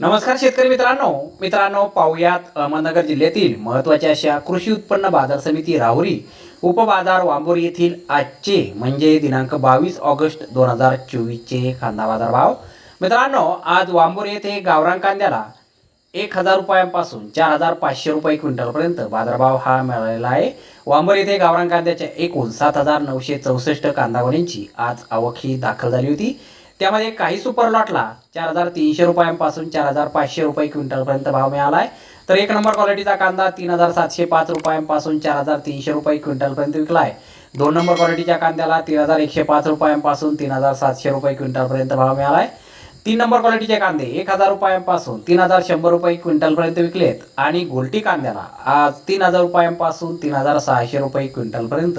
नमस्कार शेतकरी मित्रांनो. मित्रांनो पाहुयात अहमदनगर जिल्ह्यातील महत्त्वाच्या अशा कृषी उत्पन्न बाजार समिती राहुरी उपबाजार वांबोर येथील आजचे म्हणजे दिनांक बावीस ऑगस्ट दोन हजार चोवीसचे कांदा बाजार भाव. मित्रांनो आज वांबोर येथे गावरान कांद्याला एक हजार रुपयांपासून चार हजार पाचशे रुपये क्विंटलपर्यंत बाजारभाव हा मिळालेला आहे. वांबर येथे गावरान कांद्याच्या एकूण सात हजार नऊशे चौसष्ट कांदावणींची आज आवक ही दाखल झाली होती. त्यामध्ये काही सुपर लॉटला चार हजार तीनशे रुपयांपासून चार हजार पाचशे रुपये क्विंटलपर्यंत भाव मिळाला आहे तर एक नंबर क्वालिटीचा कांदा तीन हजार सातशे पाच रुपयांपासून चार हजार तीनशे रुपये क्विंटलपर्यंत विकला आहे दोन नंबर क्वालिटीच्या कांद्याला तीन हजार एकशे पाच रुपयांपासून तीन हजार सातशे रुपये क्विंटलपर्यंत भाव मिळाला आहे तीन नंबर क्वालिटीचे कांदे एक हजार रुपयांपासून तीन हजार शंभर रुपये क्विंटलपर्यंत विकलेत. आणि गोल्टी कांद्याला आज तीन हजार रुपयांपासून तीन हजार सहाशे रुपये क्विंटलपर्यंत